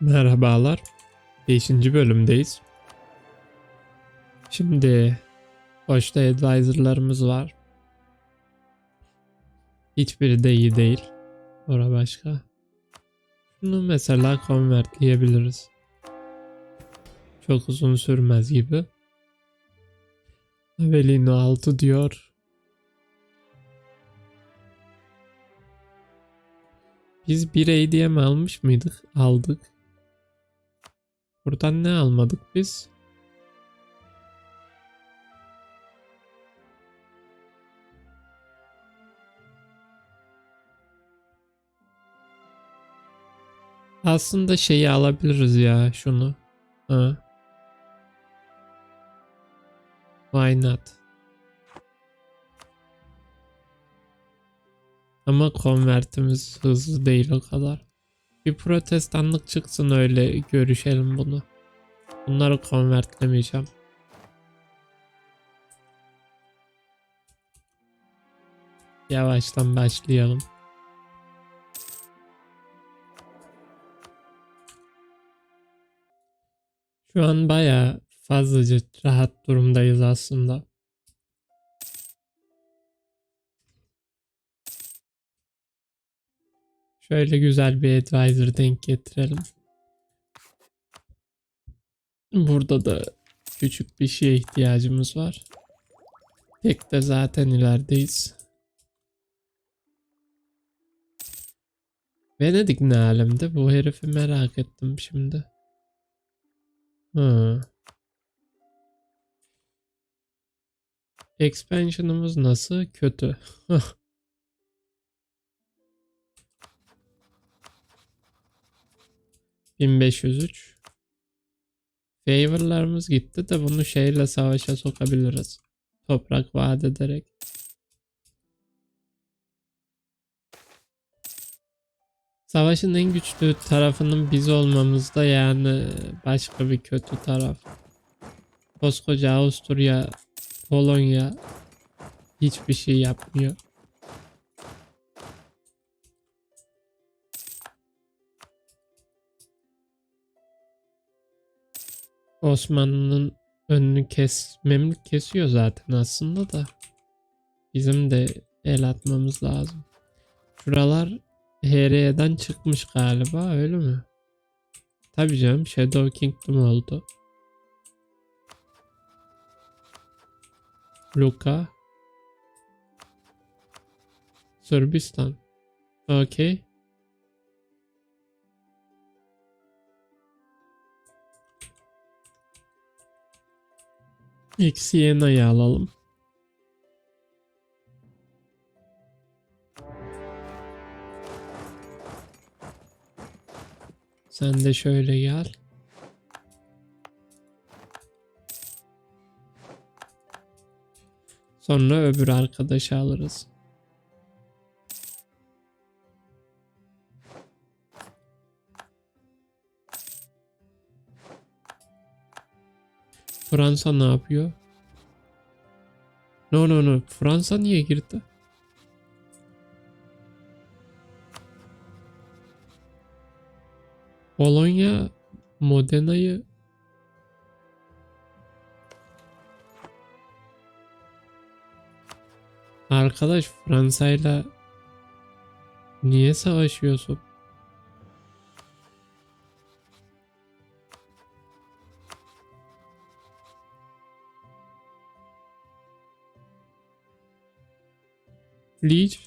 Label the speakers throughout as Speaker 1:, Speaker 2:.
Speaker 1: Merhabalar. 5. bölümdeyiz. Şimdi boşta advisor'larımız var. Hiçbiri de iyi değil. Ora başka. Şunu mesela convertleyebiliriz. Çok uzun sürmez gibi. Avelino 6 diyor. Biz bir ADM almış mıydık? Aldık. Buradan ne almadık biz? Aslında şeyi alabiliriz ya şunu. Ha. Why not? Ama konvertimiz hızlı değil o kadar. Bir protestanlık çıksın öyle görüşelim bunu. Bunları konvertlemeyeceğim. Yavaştan başlayalım. Şu an baya fazlaca rahat durumdayız aslında. Şöyle güzel bir advisor denk getirelim. Burada da küçük bir şeye ihtiyacımız var. Tek de zaten ilerideyiz. Venedik ne alemde? Bu herifi merak ettim şimdi. Hı. Expansion'ımız nasıl? Kötü. 1503. Favor'larımız gitti de bunu şeyle savaşa sokabiliriz. Toprak vaat ederek. Savaşın en güçlü tarafının biz olmamız da yani başka bir kötü taraf. Koskoca Avusturya, Polonya hiçbir şey yapmıyor. Osmanlı'nın önünü kes, Memlük kesiyor zaten aslında da. Bizim de el atmamız lazım. Şuralar HR'den çıkmış galiba öyle mi? Tabii canım Shadow Kingdom oldu. Luka. Sırbistan. Okey. İlk Siena'yı alalım. Sen de şöyle gel. Sonra öbür arkadaşı alırız. Fransa ne yapıyor? No no no. Fransa niye girdi? Polonya Modena'yı Arkadaş Fransa'yla niye savaşıyorsun? Leech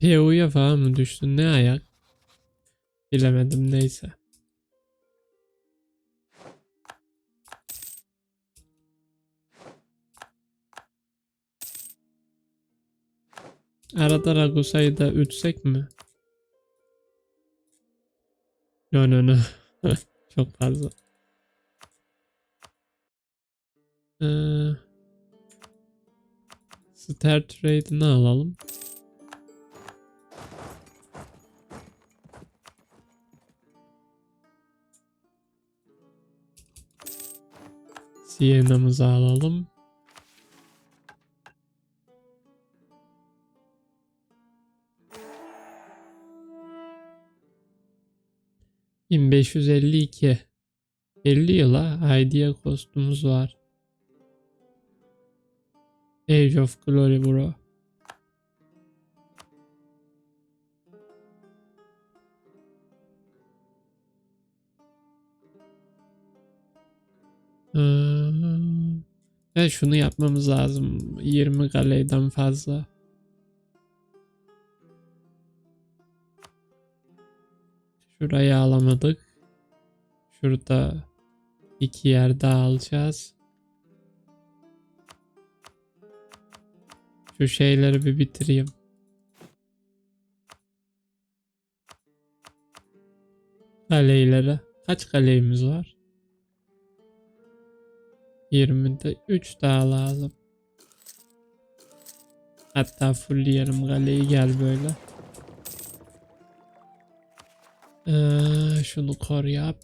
Speaker 1: PO'ya falan mı düştün? Ne ayak? Bilemedim neyse. Arada Ragusa'yı da ütsek mi? No no no. Çok fazla. Ee, Star Trade'ini alalım. Siena'mızı alalım. ...1552... ...50 yıla Idea kostumuz var. Age of Glory bro. Hmm. Ya şunu yapmamız lazım. 20 galeyden fazla. Şurayı alamadık. Şurada iki yer daha alacağız. Şu şeyleri bir bitireyim. Kaleyleri. Kaç kaleyimiz var? 20'de 3 daha lazım. Hatta full yarım kaleyi gel böyle. Ee, şunu kor yap.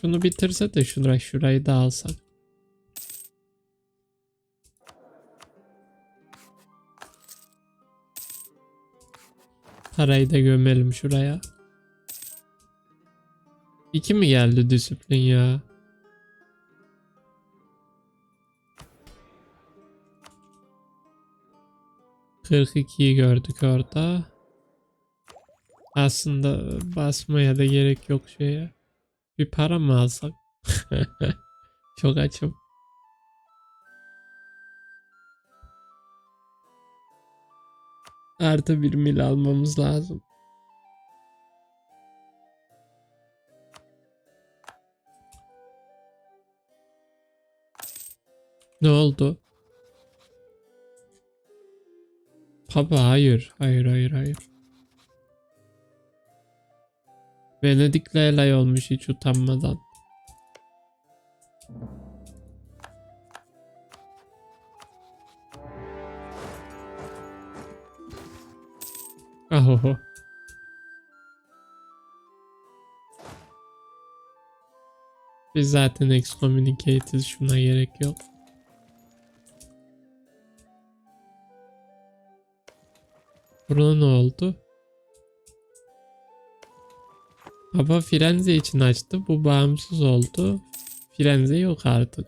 Speaker 1: Şunu bitirse de şurayı, şurayı da alsak. Parayı da gömelim şuraya. İki mi geldi disiplin ya? Kırk ikiyi gördük orada. Aslında basmaya da gerek yok şeye. Bir para mı alsak? Çok açım. Artı bir mil almamız lazım. Ne oldu? Baba hayır. Hayır hayır hayır. Venedik'le elay olmuş hiç utanmadan. Aho. Biz zaten excommunicated şuna gerek yok. Burada ne oldu? Baba Firenze için açtı. Bu bağımsız oldu. Firenze yok artık.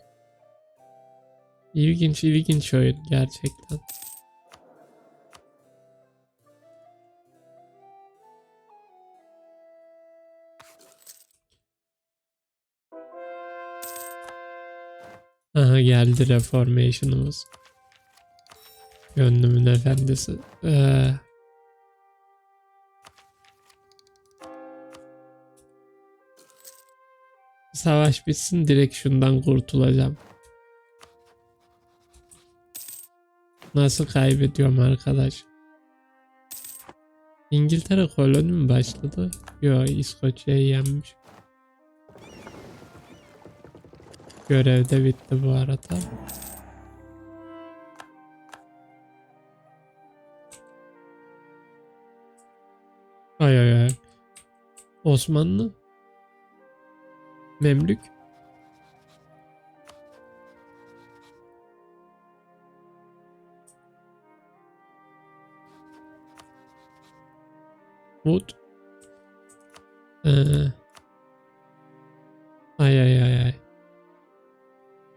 Speaker 1: İlginç ilginç oyun gerçekten. Aha geldi Reformation'ımız. Gönlümün efendisi. Ee, savaş bitsin direkt şundan kurtulacağım. Nasıl kaybediyorum arkadaş? İngiltere koloni mi başladı? Yo İskoçya'yı yenmiş. Görev de bitti bu arada. Ay ay ay. Osmanlı. Memlük. Mut. Ee. Ay ay ay ay.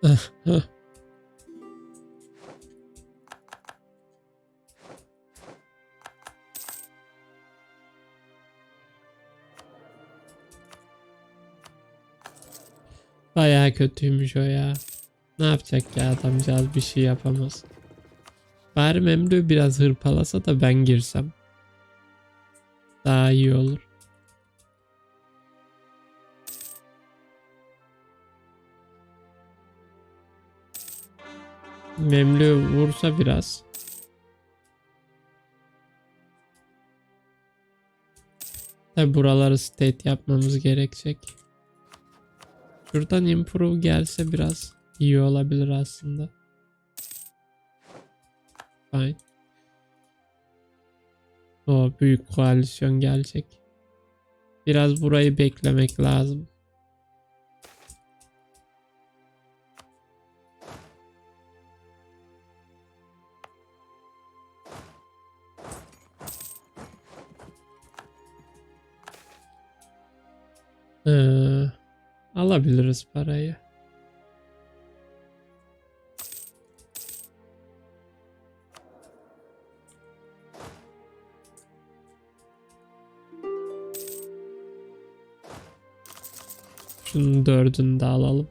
Speaker 1: Ah, ah. Bayağı kötüymüş o ya. Ne yapacak ya adamcağız bir şey yapamaz. Bari Memduh biraz hırpalasa da ben girsem. Daha iyi olur. Memlü vursa biraz. Tabi buraları state yapmamız gerekecek. Şuradan improve gelse biraz iyi olabilir aslında. Fine. O büyük koalisyon gelecek. Biraz burayı beklemek lazım. Ee, alabiliriz parayı. Şunun dördünü de alalım.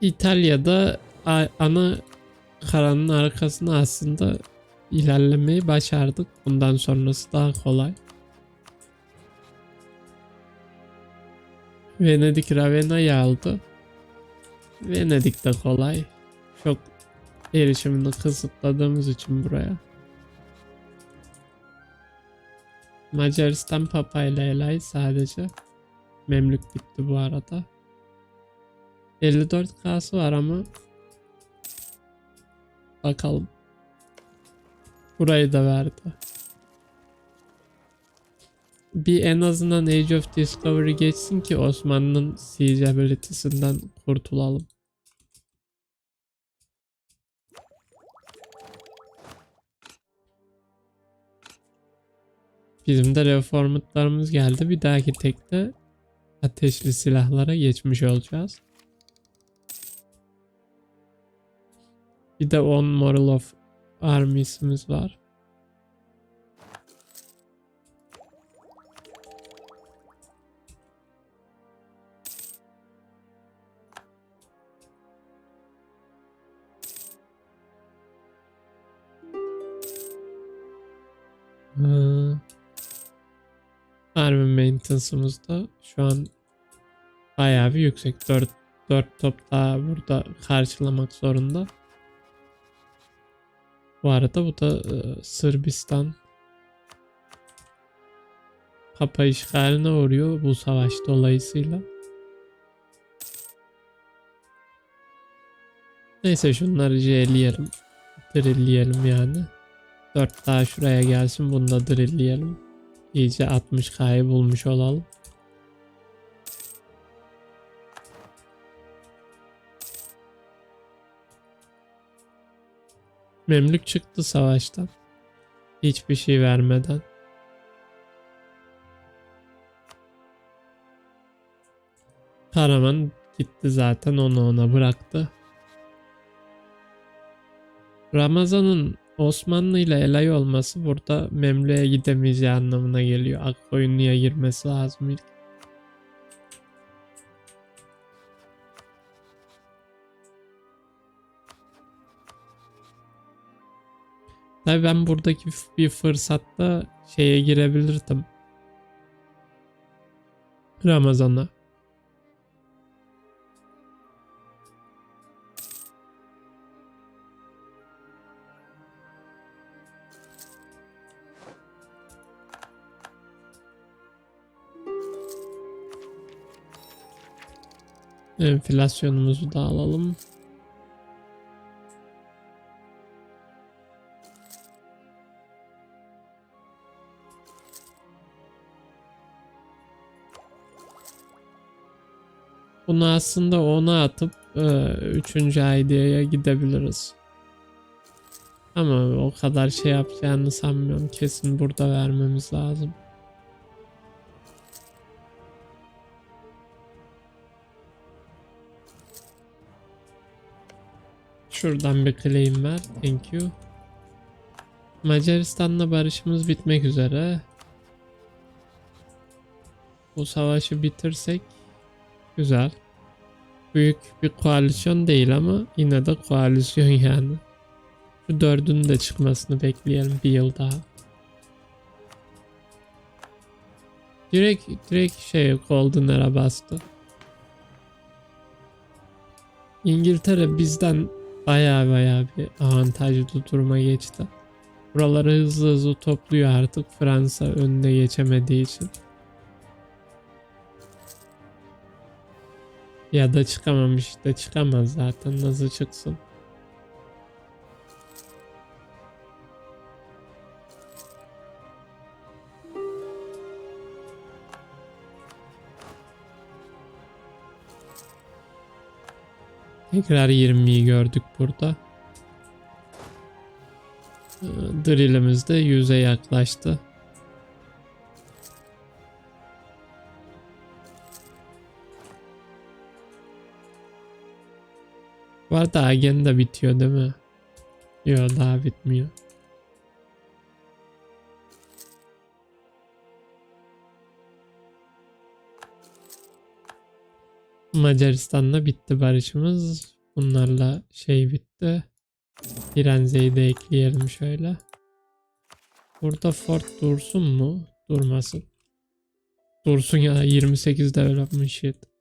Speaker 1: İtalya'da ana karanın arkasına aslında ilerlemeyi başardık. Bundan sonrası daha kolay. Venedik Ravena'yı aldı. Venedik de kolay. Çok erişimini kısıtladığımız için buraya. Macaristan Papa ile Elay sadece. Memlük bitti bu arada. 54K'sı var ama bakalım. Burayı da verdi. Bir en azından Age of Discovery geçsin ki Osmanlı'nın siege ability'sinden kurtulalım. Bizim de reformutlarımız geldi. Bir dahaki tekte ateşli silahlara geçmiş olacağız. Bir de 10 Moral of Armies'imiz var. Ee, Army maintenance'ımız da şu an bayağı bir yüksek. 4, 4 top daha burada karşılamak zorunda. Bu arada bu da e, Sırbistan Papa işgaline uğruyor bu savaş dolayısıyla. Neyse şunları J'leyelim. Drillleyelim yani. 4 daha şuraya gelsin bunu da drillleyelim. İyice 60k'yı bulmuş olalım. Memlük çıktı savaştan. Hiçbir şey vermeden. Karaman gitti zaten onu ona bıraktı. Ramazan'ın Osmanlı ile elay olması burada Memlü'ye gidemeyeceği anlamına geliyor. Akkoyunlu'ya girmesi lazım ilk. Tabii ben buradaki bir fırsatta şeye girebilirdim. Ramazan'a. Enflasyonumuzu da alalım. Bunu aslında ona atıp e, üçüncü ideaya gidebiliriz. Ama o kadar şey yapacağını sanmıyorum. Kesin burada vermemiz lazım. Şuradan bir claim ver. Thank you. Macaristan'la barışımız bitmek üzere. Bu savaşı bitirsek güzel. Büyük bir koalisyon değil ama yine de koalisyon yani. Şu dördünün de çıkmasını bekleyelim bir yıl daha. Direkt direkt şey Golden Era bastı. İngiltere bizden baya baya bir avantajlı duruma geçti. Buraları hızlı hızlı topluyor artık Fransa önüne geçemediği için. Ya da çıkamamış da çıkamaz zaten nasıl çıksın. Tekrar 20'yi gördük burada. Ee, Drill'imiz de 100'e yaklaştı. Bu arada agen de bitiyor değil mi? Yok daha bitmiyor. Macaristan'la bitti barışımız. Bunlarla şey bitti. Firenze'yi de ekleyelim şöyle. Burada Fort dursun mu? Durmasın. Dursun ya 28 development shit.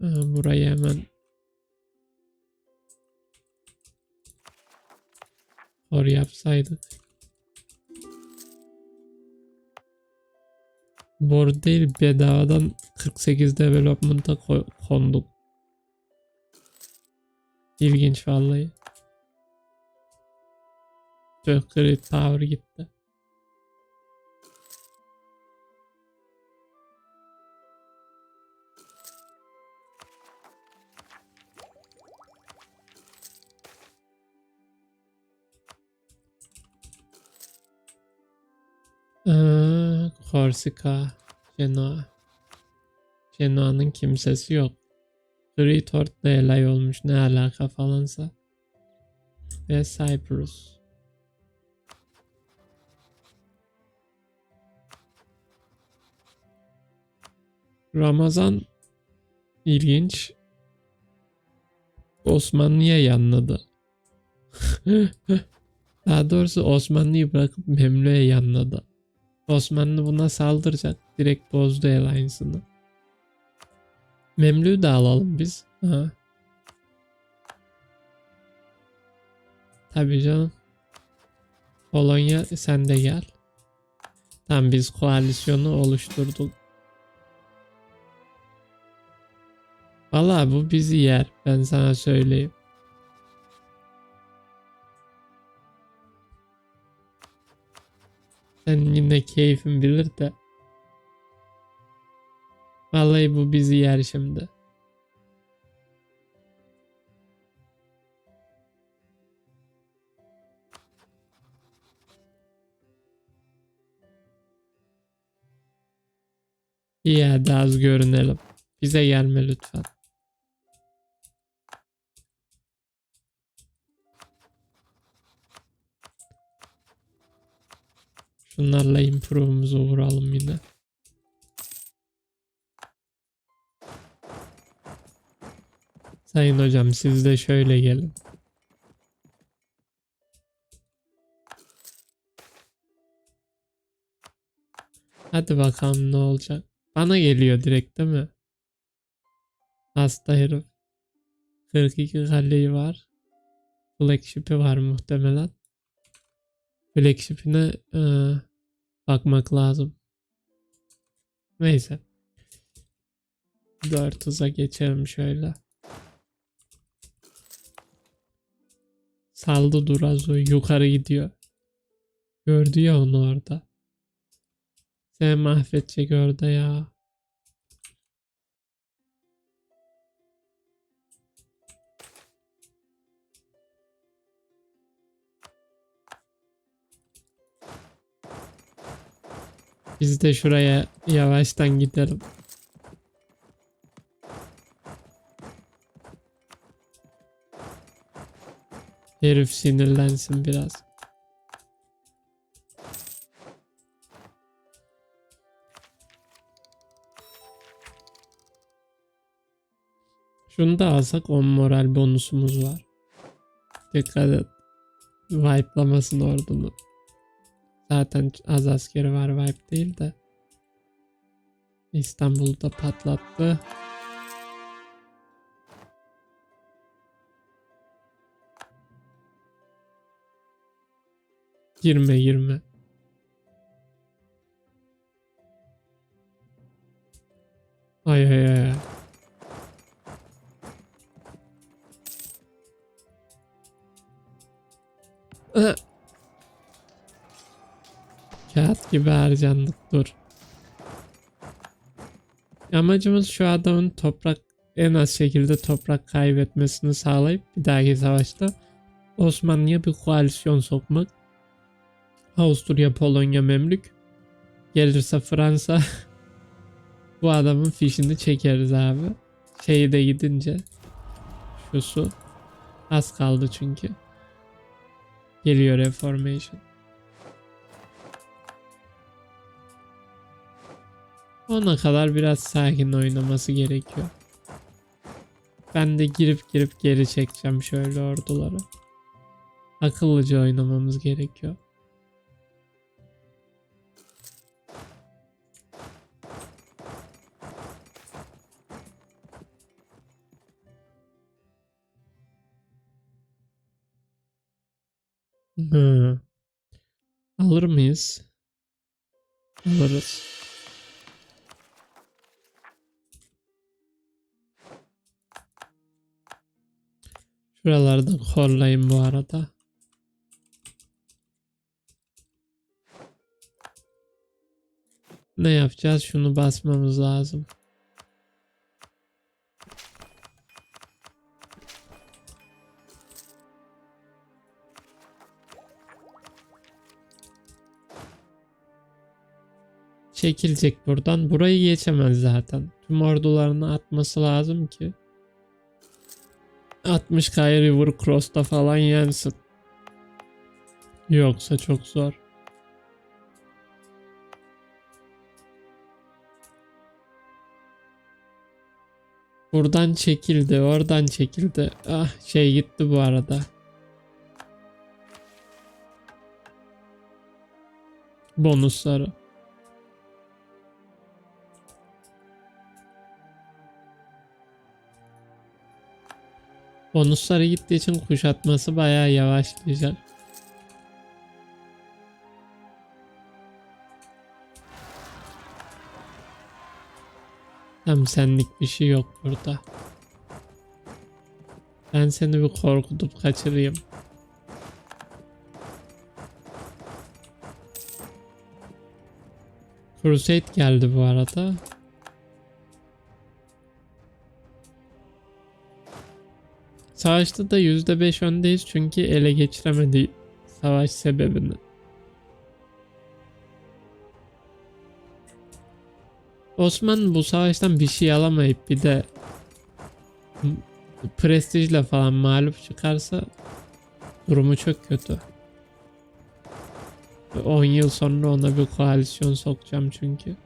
Speaker 1: Burayı hemen or yapsaydık. Board değil bedavadan 48 development'a ko- konduk. İlginç vallahi. Çok great power gitti. Ee, Korsika, Genoa. Genoa'nın kimsesi yok. Greathort da elay olmuş ne alaka falansa. Ve Cyprus. Ramazan ilginç. Osmanlı'ya yanladı. Daha doğrusu Osmanlı'yı bırakıp Memlü'ye yanladı. Osmanlı buna saldıracak. Direkt bozdu alliance'ını. Memlü'yü de alalım biz. Ha. Tabii canım. Polonya sen de gel. Tamam biz koalisyonu oluşturduk. Valla bu bizi yer. Ben sana söyleyeyim. Sen yine keyfin bilir de. Vallahi bu bizi yer şimdi. İyi hadi az görünelim. Bize gelme lütfen. Şunlarla improve'umuzu vuralım yine. Sayın hocam siz de şöyle gelin. Hadi bakalım ne olacak. Bana geliyor direkt değil mi? Hasta herif. 42 kaleyi var. Flagship'i var muhtemelen. Flagship'ine e, bakmak lazım. Neyse. 4 hıza geçelim şöyle. Saldı Durazo yukarı gidiyor. Gördü ya onu orada. Seni mahvedecek orada ya. Biz de şuraya yavaştan gidelim. Herif sinirlensin biraz. Şunu da alsak 10 moral bonusumuz var. Dikkat et. Wipe'lamasın ordunu. Zaten az askeri var wipe değil de. İstanbul'da patlattı. Girme girme. Ay ay ay. ay. Kağıt gibi harcandık dur. Amacımız şu adamın toprak en az şekilde toprak kaybetmesini sağlayıp bir dahaki savaşta Osmanlı'ya bir koalisyon sokmak. Avusturya, Polonya, Memlük. Gelirse Fransa bu adamın fişini çekeriz abi. Şeyi de gidince şu su az kaldı çünkü. Geliyor Reformation. Ona kadar biraz sakin oynaması gerekiyor. Ben de girip girip geri çekeceğim şöyle orduları. Akıllıca oynamamız gerekiyor. Hı. Alır mıyız? Alırız. Şuralarda korlayın bu arada. Ne yapacağız? Şunu basmamız lazım. Çekilecek buradan. Burayı geçemez zaten. Tüm ordularını atması lazım ki. 60k River Cross'ta falan yensin. Yoksa çok zor. Buradan çekildi, oradan çekildi. Ah şey gitti bu arada. Bonusları. Bonusları gittiği için kuşatması bayağı yavaşlayacak. Tam senlik bir şey yok burada. Ben seni bir korkutup kaçırayım. Crusade geldi bu arada. Savaşta da %5 öndeyiz çünkü ele geçiremedi savaş sebebini. Osman bu savaştan bir şey alamayıp bir de prestijle falan mağlup çıkarsa durumu çok kötü. 10 yıl sonra ona bir koalisyon sokacağım çünkü.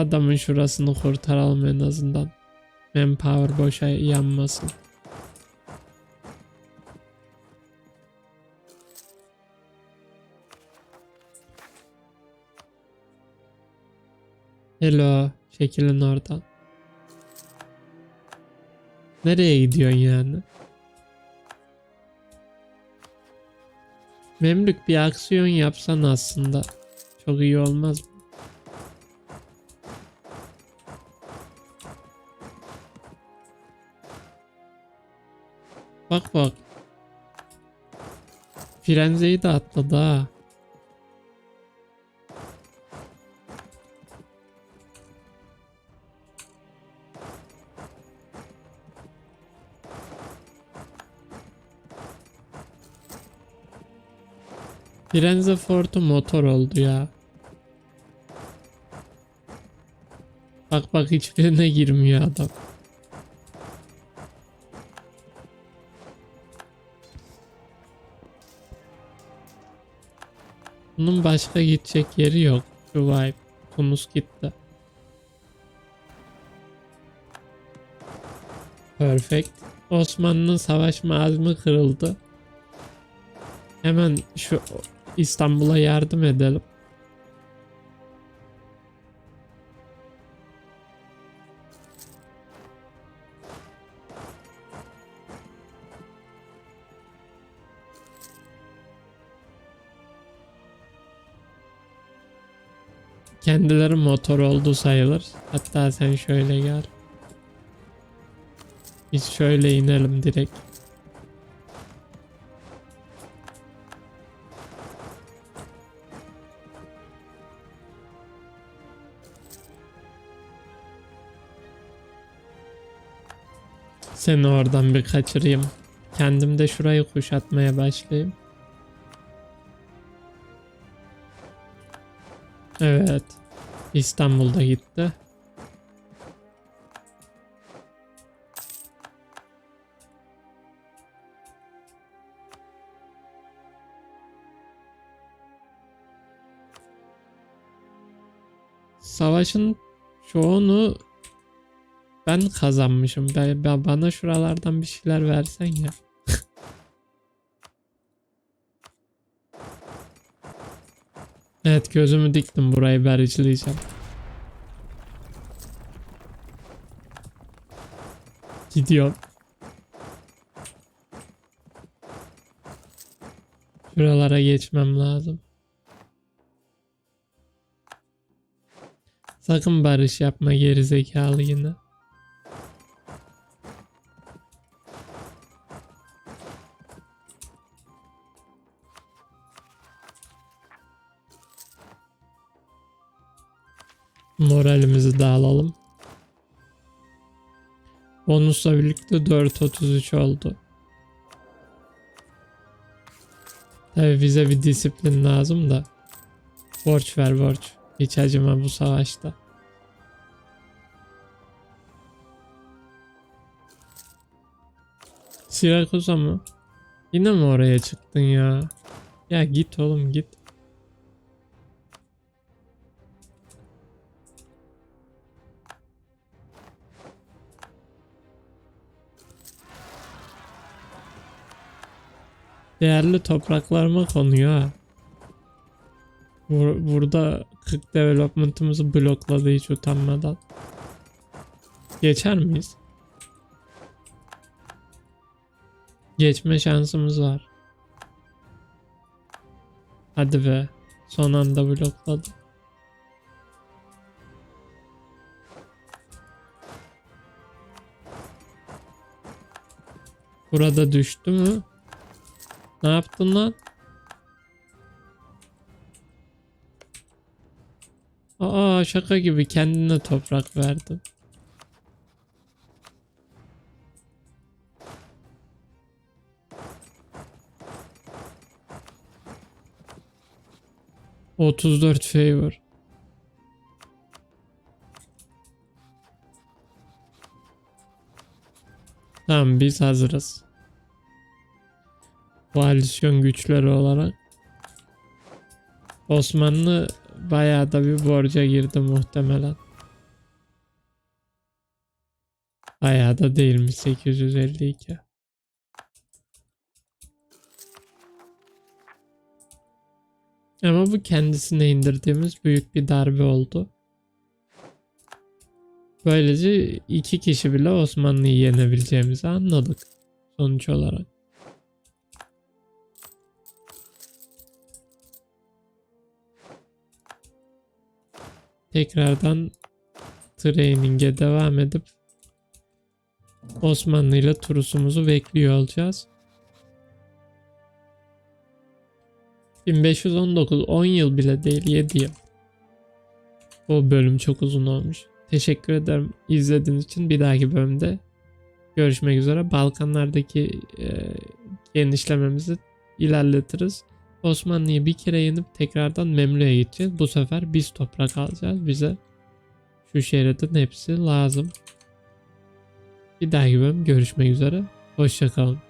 Speaker 1: Adamın şurasını kurtaralım en azından. Manpower boşa yanmasın. Hello, çekilin oradan. Nereye gidiyorsun yani? Memlük bir aksiyon yapsan aslında çok iyi olmaz mı? Bak bak. Firenze'yi de atladı ha. Firenze Fort'u motor oldu ya. Bak bak hiçbirine girmiyor adam. Bunun başka gidecek yeri yok. Şu vibe. Tunus gitti. Perfect. Osmanlı'nın savaşma azmi kırıldı. Hemen şu İstanbul'a yardım edelim. kendileri motor oldu sayılır. Hatta sen şöyle gel. Biz şöyle inelim direkt. Seni oradan bir kaçırayım. Kendim de şurayı kuşatmaya başlayayım. Evet. İstanbul'da gitti. Savaşın çoğunu ben kazanmışım. Ben, bana şuralardan bir şeyler versen ya. Evet gözümü diktim burayı bericileyeceğim. Gidiyorum. Şuralara geçmem lazım. Sakın barış yapma geri zekalı yine. Moralimizi de alalım. Bonusla birlikte 4.33 oldu. Tabi bize bir disiplin lazım da. Borç ver borç. Hiç acıma bu savaşta. Sirakusa mı? Yine mi oraya çıktın ya? Ya git oğlum git. Değerli topraklarıma konuyor. Bur- burada 40 development'ımızı blokladı hiç utanmadan. Geçer miyiz? Geçme şansımız var. Hadi be. Son anda blokladı. Burada düştü mü? Ne yaptın lan? Aa şaka gibi kendine toprak verdin. Otuz dört favor. Tamam biz hazırız. Koalisyon güçleri olarak. Osmanlı bayağı da bir borca girdi muhtemelen. Bayağı da değilmiş 852. Ama bu kendisine indirdiğimiz büyük bir darbe oldu. Böylece iki kişi bile Osmanlı'yı yenebileceğimizi anladık sonuç olarak. Tekrardan training'e devam edip Osmanlı ile turusumuzu bekliyor olacağız. 1519 10 yıl bile değil 7 yıl. O bölüm çok uzun olmuş. Teşekkür ederim izlediğiniz için. Bir dahaki bölümde görüşmek üzere. Balkanlardaki e, genişlememizi ilerletiriz. Osmanlı'yı bir kere yenip tekrardan Memlü'ye gideceğiz. Bu sefer biz toprak alacağız. Bize şu şehrin hepsi lazım. Bir dahaki bölüm görüşmek üzere. Hoşçakalın.